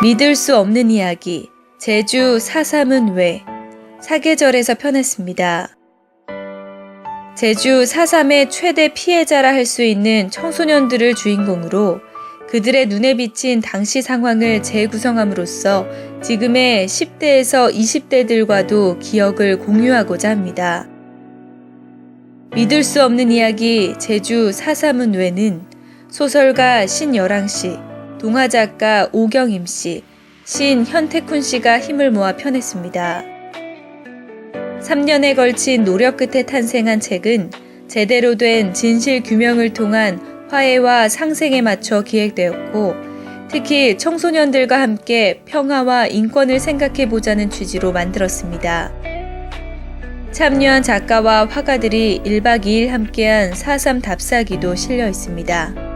믿을 수 없는 이야기 제주 4.3은 왜 사계절에서 편했습니다. 제주 4.3의 최대 피해자라 할 수 있는 청소년들을 주인공으로 그들의 눈에 비친 당시 상황을 재구성함으로써 지금의 10대에서 20대들과도 기억을 공유하고자 합니다. 믿을 수 없는 이야기 제주 4.3은 왜는 소설가 신여랑 씨, 동화 작가 오경임 씨, 시인 현태쿤 씨가 힘을 모아 편했습니다. 3년에 걸친 노력 끝에 탄생한 책은 제대로 된 진실 규명을 통한 화해와 상생에 맞춰 기획되었고, 특히 청소년들과 함께 평화와 인권을 생각해 보자는 취지로 만들었습니다. 참여한 작가와 화가들이 1박 2일 함께한 4.3 답사기도 실려 있습니다.